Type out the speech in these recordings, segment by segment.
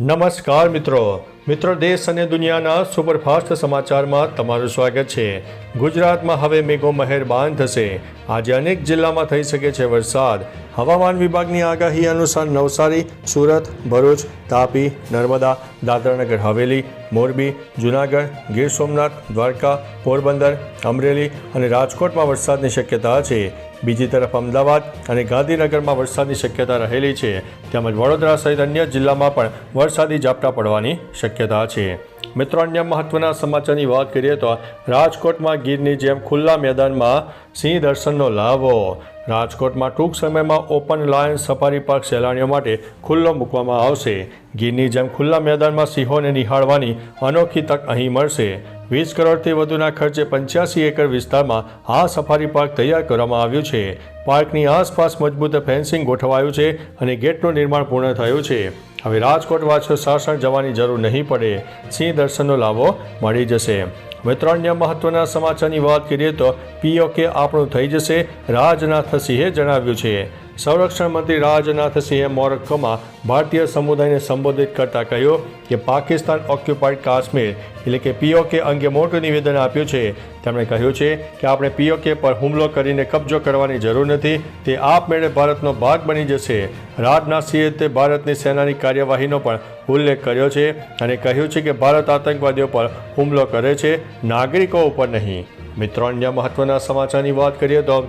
નમસ્કાર મિત્રો. મિત્રો, દેશ અને દુનિયાના સુપરફાસ્ટ સમાચારમાં તમારું સ્વાગત છે. ગુજરાતમાં હવે મેઘો મહેરબાન થશે. આજે અનેક જિલ્લામાં થઈ શકે છે વરસાદ. હવામાન વિભાગની આગાહી અનુસાર નવસારી, સુરત, ભરૂચ, તાપી, નર્મદા, દાદરાનગર, હવેલી, મોરબી, જૂનાગઢ, ગીર સોમનાથ, દ્વારકા, પોરબંદર, અમરેલી અને રાજકોટમાં વરસાદની શક્યતા છે. બીજી તરફ અમદાવાદ અને ગાંધીનગરમાં વરસાદની શક્યતા રહેલી છે. તેમજ વડોદરા સહિત અન્ય જિલ્લામાં પણ વરસાદી ઝાપટા પડવાની શક્યતા છે. મિત્રો, અન્ય મહત્વના સમાચારની વાત કરીએ તો રાજકોટમાં ગીરની જેમ ખુલ્લા મેદાનમાં સિંહ દર્શનનો લાભો રાજકોટમાં ટૂંક સમયમાં ઓપન લાયન સફારી પાર્ક સહેલાણીઓ માટે ખુલ્લો મૂકવામાં આવશે. ગીરની જેમ ખુલ્લા મેદાનમાં સિંહોને નિહાળવાની અનોખી તક અહીં મળશે. વીસ કરોડથી વધુના ખર્ચે પંચ્યાસી એકર વિસ્તારમાં આ સફારી પાર્ક તૈયાર કરવામાં આવ્યું છે. પાર્કની આસપાસ મજબૂત ફેન્સિંગ ગોઠવાયું છે અને ગેટનું નિર્માણ પૂર્ણ થયું છે. હવે રાજકોટ વાછો સાસણ જવાની જરૂર નહીં પડે. સિંહ દર્શનનો લાભો મળી જશે. હવે અન્ય મહત્વના સમાચારની વાત કરીએ તો પીઓકે આપણું થઈ જશે. રાજનાથ સિંહે જણાવ્યું છે. સંરક્ષણ મંત્રી રાજનાથ સિંહે મોરક્કોમાં ભારતીય સમુદાયને સંબોધિત કરતા કહ્યું કે પાકિસ્તાન ઓક્યુપાઈડ કાશ્મીર, એટલે કે પીઓકે અંગે મોટું નિવેદન આપ્યું છે. તેમણે કહ્યું છે કે આપણે પીઓકે પર હુમલો કરીને કબજો કરવાની જરૂર નથી, તે આપમેળે ભારતનો ભાગ બની જશે. રાજનાથ સિંહે તે ભારતની સેનાની કાર્યવાહીનો પણ ઉલ્લેખ કર્યો છે અને કહ્યું છે કે ભારત આતંકવાદીઓ પર હુમલો કરે છે, નાગરિકો ઉપર નહીં. મિત્રો, અન્ય મહત્વના સમાચારની વાત કરીએ તો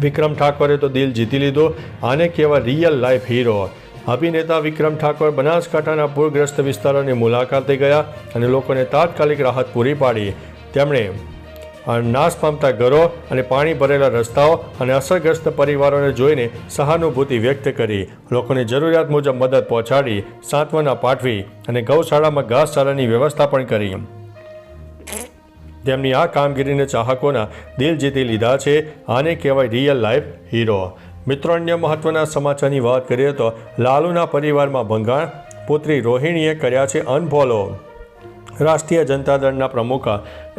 વિક્રમ ઠાકોરે તો દિલ જીતી લીધો. આને કહેવાય રિયલ લાઈફ હીરો અભિનેતા વિક્રમ ઠાકોર બનાસકાંઠાના પૂરગ્રસ્ત વિસ્તારોની મુલાકાતે ગયા અને લોકોને તાત્કાલિક રાહત પૂરી પાડી. તેમણે નાશ પામતા ઘરો અને પાણી ભરેલા રસ્તાઓ અને અસરગ્રસ્ત પરિવારોને જોઈને સહાનુભૂતિ વ્યક્ત કરી. લોકોને જરૂરિયાત મુજબ મદદ પહોંચાડી, સાંત્વના પાઠવી અને ગૌશાળામાં ઘાસચારાની વ્યવસ્થા પણ કરી. તેમની આ કામગીરીને ચાહકોના દિલ જીતી લીધા છે. આને કહેવાય રિયલ લાઈફ હીરો મિત્રો અન્ય મહત્વના સમાચારની વાત કરીએ તો લાલુના પરિવારમાં ભંગાણ, પુત્રી રોહિણીએ કર્યા છે અનફોલો રાષ્ટ્રીય જનતા દળના પ્રમુખ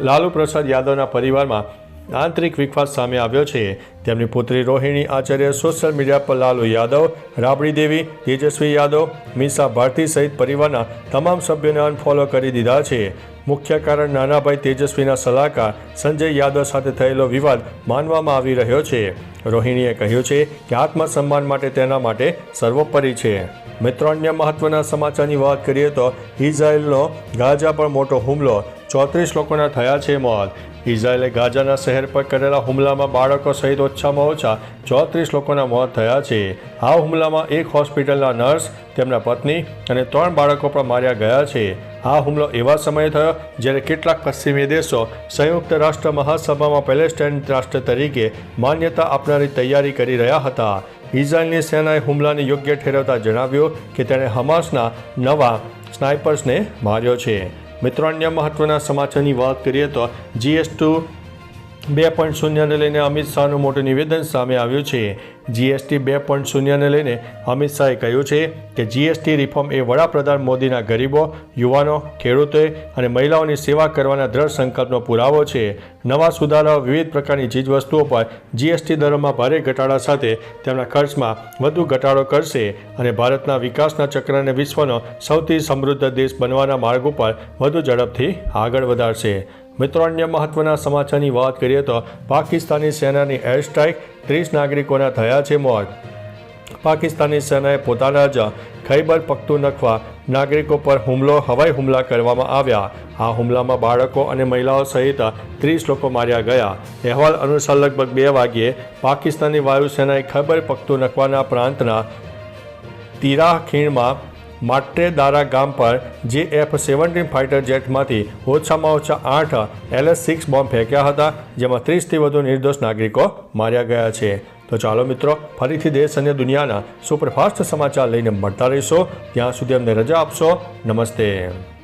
લાલુ પ્રસાદ યાદવના પરિવારમાં આંતરિક વિખવાદ સામે આવ્યો છે. તેમની પુત્રી રોહિણી આચાર્ય સોશિયલ મીડિયા પર લાલુ યાદવ, રાબડી દેવી, તેજસ્વી યાદવ, મીસા ભારતી સહિત પરિવારના તમામ સભ્યોને અનફોલો કરી દીધા છે. મુખ્ય કારણ નાનાભાઈ તેજસ્વીના સલાહકાર સંજય યાદવ સાથે થયેલો વિવાદ માનવામાં આવી રહ્યો છે. રોહિણીએ કહ્યું છે કે આત્મસન્માન માટે તેના માટે સર્વોપરી છે. મિત્રો, અન્ય મહત્વના સમાચારની વાત કરીએ તો ઇઝરાયેલનો ગાઝા પર મોટો હુમલો, ચોત્રીસ લોકોના થયા છે મોત. ઇઝરાયેલે ગાઝાના શહેર પર કરેલા હુમલામાં બાળકો સહિત ઓછામાં ઓછા ચોત્રીસ લોકોના મોત થયા છે. આ હુમલામાં એક હોસ્પિટલના નર્સ, તેમના પત્ની અને ત્રણ બાળકો પણ માર્યા ગયા છે. આ હુમલો એવા સમયે થયો જ્યારે કેટલાક પશ્ચિમી દેશો સંયુક્ત રાષ્ટ્ર મહાસભામાં પેલેસ્ટાઇન રાષ્ટ્ર તરીકે માન્યતા આપનારી તૈયારી કરી રહ્યા હતા. ઇઝરાયેલની સેનાએ હુમલાને યોગ્ય ઠેરવતા જણાવ્યું કે તેણે હમાસના નવા સ્નાઇપર્સને માર્યો છે. મિત્રો, અન્ય મહત્વના સમાચારની વાત કરીએ તો જીએસ ટુ બે પોઈન્ટ શૂન્યને લઈને અમિત શાહનું મોટું નિવેદન સામે આવ્યું છે. જીએસટી બે પોઈન્ટ શૂન્યને લઈને અમિત શાહે કહ્યું છે કે જીએસટી રિફોર્મ એ વડાપ્રધાન મોદીના ગરીબો, યુવાનો, ખેડૂતોએ અને મહિલાઓની સેવા કરવાના દ્રઢ સંકલ્પનો પુરાવો છે. નવા સુધારાઓ વિવિધ પ્રકારની ચીજવસ્તુઓ પર જીએસટી દરોમાં ભારે ઘટાડા સાથે તેમના ખર્ચમાં વધુ ઘટાડો કરશે અને ભારતના વિકાસના ચક્રને વિશ્વનો સૌથી સમૃદ્ધ દેશ બનવાના માર્ગ ઉપર વધુ ઝડપથી આગળ વધારશે. મિત્રો, અન્ય મહત્વના સમાચારની વાત કરીએ તો પાકિસ્તાની સેનાની એર સ્ટ્રાઇક ત્રીસ નાગરિકોના થયા છે મોત. પાકિસ્તાની સેનાએ પોતાના જ ખૈબર પખ્તુનખ્વા નાગરિકો પર હુમલો, હવાઈ હુમલા કરવામાં આવ્યા. આ હુમલામાં બાળકો અને મહિલાઓ સહિત ત્રીસ લોકો માર્યા ગયા. અહેવાલ અનુસાર લગભગ બે વાગ્યે પાકિસ્તાની વાયુસેનાએ ખૈબર પખ્તુનખ્વાના પ્રાંતના તીરા ખીણમાં માટ્રેદારા ગામ પર જે એફ સેવન્ટીન ફાઇટર જેટમાંથી ઓછામાં ઓછા આઠ એલએસ સિક્સ બોમ્બ ફેંક્યા હતા, જેમાં ત્રીસથી વધુ નિર્દોષ નાગરિકો માર્યા ગયા છે. તો ચાલો મિત્રો, ફરીથી દેશ અને દુનિયાના સુપરફાસ્ટ સમાચાર લઈને મળતા રહીશો. ત્યાં સુધી અમને રજા આપશો. નમસ્તે.